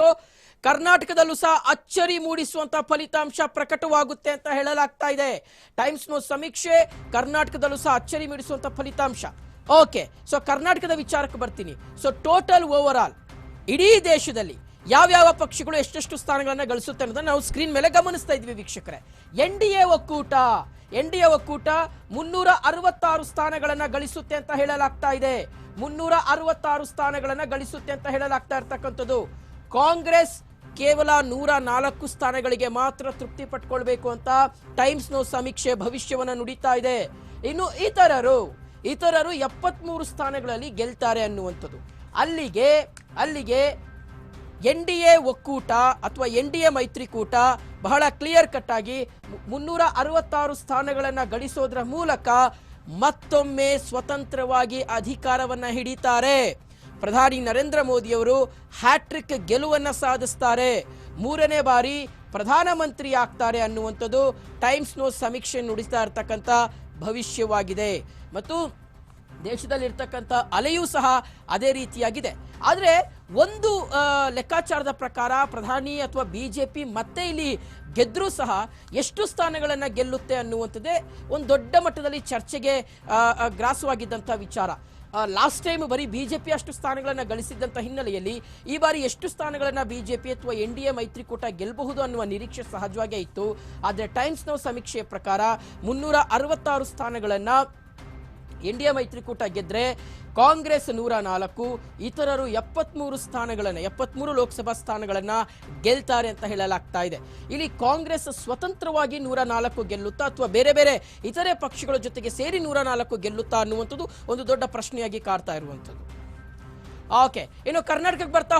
So ಕರ್ನಾಟಕದಲ್ಲೂ ಸಹ ಅಚ್ಚರಿ ಮೂಡಿಸುವಂತಹ ಫಲಿತಾಂಶ ಪ್ರಕಟವಾಗುತ್ತೆ ಅಂತ ಹೇಳಲಾಗ್ತಾ ಇದೆ. ಟೈಮ್ಸ್ ನೋ ಸಮೀಕ್ಷೆ, ಕರ್ನಾಟಕದಲ್ಲೂ ಸಹ ಅಚ್ಚರಿ ಮೂಡಿಸುವಂತಹ ಫಲಿತಾಂಶ. ಓಕೆ, ಸೊ ಕರ್ನಾಟಕದ ವಿಚಾರಕ್ಕೆ ಬರ್ತೀನಿ. ಸೊ ಟೋಟಲ್ ಓವರ್ ಆಲ್ ಇಡೀ ದೇಶದಲ್ಲಿ ಯಾವ್ಯಾವ ಪಕ್ಷಗಳು ಎಷ್ಟೆಷ್ಟು ಸ್ಥಾನಗಳನ್ನ ಗಳಿಸುತ್ತೆ ಅನ್ನೋದನ್ನ ನಾವು ಸ್ಕ್ರೀನ್ ಮೇಲೆ ಗಮನಿಸ್ತಾ ಇದ್ವಿ ವೀಕ್ಷಕರೇ. ಎನ್ ಡಿ ಎ ಒಕ್ಕೂಟ, ಎನ್ ಡಿ ಎ ಒಕ್ಕೂಟ ಮುನ್ನೂರ ಅರವತ್ತಾರು ಸ್ಥಾನಗಳನ್ನ ಗಳಿಸುತ್ತೆ ಅಂತ ಹೇಳಲಾಗ್ತಾ ಇದೆ. ಮುನ್ನೂರ ಅರವತ್ತಾರು ಸ್ಥಾನಗಳನ್ನ ಗಳಿಸುತ್ತೆ ಅಂತ ಹೇಳಲಾಗ್ತಾ ಇರ್ತಕ್ಕಂಥದ್ದು. ಕಾಂಗ್ರೆಸ್ ಕೇವಲ ನೂರ ನಾಲ್ಕು ಸ್ಥಾನಗಳಿಗೆ ಮಾತ್ರ ತೃಪ್ತಿ ಪಟ್ಕೊಳ್ಬೇಕು ಅಂತ ಟೈಮ್ಸ್ ನೋ ಸಮೀಕ್ಷೆ ಭವಿಷ್ಯವನ್ನ ನುಡಿತಾ ಇದೆ. ಇನ್ನು ಇತರರು ಇತರರು ಎಪ್ಪತ್ಮೂರು ಸ್ಥಾನಗಳಲ್ಲಿ ಗೆಲ್ತಾರೆ ಅನ್ನುವಂಥದ್ದು. ಅಲ್ಲಿಗೆ ಅಲ್ಲಿಗೆ ಎನ್ ಡಿ ಎ ಒಕ್ಕೂಟ ಅಥವಾ ಎನ್ ಡಿ ಎ ಮೈತ್ರಿಕೂಟ ಬಹಳ ಕ್ಲಿಯರ್ ಕಟ್ ಆಗಿ ಮುನ್ನೂರ ಅರವತ್ತಾರು ಸ್ಥಾನಗಳನ್ನು ಗಳಿಸೋದ್ರ ಮೂಲಕ ಮತ್ತೊಮ್ಮೆ ಸ್ವತಂತ್ರವಾಗಿ ಅಧಿಕಾರವನ್ನು ಹಿಡಿತಾರೆ. ಪ್ರಧಾನಿ ನರೇಂದ್ರ ಮೋದಿಯವರು ಹ್ಯಾಟ್ರಿಕ್ ಗೆಲುವನ್ನು ಸಾಧಿಸ್ತಾರೆ. ಮೂರನೇ ಬಾರಿ ಪ್ರಧಾನಮಂತ್ರಿ ಆಗ್ತಾರೆ ಅನ್ನುವಂಥದ್ದು ಟೈಮ್ಸ್ ನೋ ಸಮೀಕ್ಷೆ ನುಡಿಸ್ತಾ ಇರ್ತಕ್ಕಂಥ ಭವಿಷ್ಯವಾಗಿದೆ. ಮತ್ತು ದೇಶದಲ್ಲಿರ್ತಕ್ಕಂಥ ಅಲೆಯೂ ಸಹ ಅದೇ ರೀತಿಯಾಗಿದೆ. ಆದರೆ ಒಂದು ಲೆಕ್ಕಾಚಾರದ ಪ್ರಕಾರ ಪ್ರಧಾನಿ ಅಥವಾ ಬಿ ಜೆ ಪಿ ಮತ್ತೆ ಇಲ್ಲಿ ಗೆದ್ದರೂ ಸಹ ಎಷ್ಟು ಸ್ಥಾನಗಳನ್ನು ಗೆಲ್ಲುತ್ತೆ ಅನ್ನುವಂಥದ್ದೇ ಒಂದು ದೊಡ್ಡ ಮಟ್ಟದಲ್ಲಿ ಚರ್ಚೆಗೆ ಗ್ರಾಸವಾಗಿದ್ದಂಥ ವಿಚಾರ. ಲಾಸ್ಟ್ ಟೈಮ್ ಬರೀ ಬಿಜೆಪಿ ಅಷ್ಟು ಸ್ಥಾನಗಳನ್ನು ಗಳಿಸಿದ್ದಂಥ ಹಿನ್ನೆಲೆಯಲ್ಲಿ ಈ ಬಾರಿ ಎಷ್ಟು ಸ್ಥಾನಗಳನ್ನು ಬಿಜೆಪಿ ಅಥವಾ ಎನ್ ಡಿ ಎ ಮೈತ್ರಿಕೂಟ ಗೆಲ್ಲಬಹುದು ಅನ್ನುವ ನಿರೀಕ್ಷೆ ಸಹಜವಾಗೇ ಇತ್ತು. ಆದರೆ ಟೈಮ್ಸ್ ನೋ ಸಮೀಕ್ಷೆಯ ಪ್ರಕಾರ ಮುನ್ನೂರ ಅರವತ್ತಾರು ಸ್ಥಾನಗಳನ್ನು ಎನ್ ಡಿ ಎ ಮೈತ್ರಿಕೂಟ ಗೆದ್ರೆ ಕಾಂಗ್ರೆಸ್ ನೂರ ನಾಲ್ಕು, ಇತರರು ಎಪ್ಪತ್ಮೂರು ಸ್ಥಾನಗಳನ್ನು, ಎಪ್ಪತ್ಮೂರು ಲೋಕಸಭಾ ಸ್ಥಾನಗಳನ್ನು ಗೆಲ್ತಾರೆ ಅಂತ ಹೇಳಲಾಗ್ತಾ ಇದೆ. ಇಲ್ಲಿ ಕಾಂಗ್ರೆಸ್ ಸ್ವತಂತ್ರವಾಗಿ ನೂರ ನಾಲ್ಕು ಗೆಲ್ಲುತ್ತಾ ಅಥವಾ ಬೇರೆ ಬೇರೆ ಇತರೆ ಪಕ್ಷಗಳ ಜೊತೆಗೆ ಸೇರಿ ನೂರ ನಾಲ್ಕು ಗೆಲ್ಲುತ್ತಾ ಅನ್ನುವಂಥದ್ದು ಒಂದು ದೊಡ್ಡ ಪ್ರಶ್ನೆಯಾಗಿ ಕಾಡ್ತಾ ಇರುವಂಥದ್ದು. ಓಕೆ, ಇನ್ನು ಕರ್ನಾಟಕಕ್ಕೆ ಬರ್ತಾ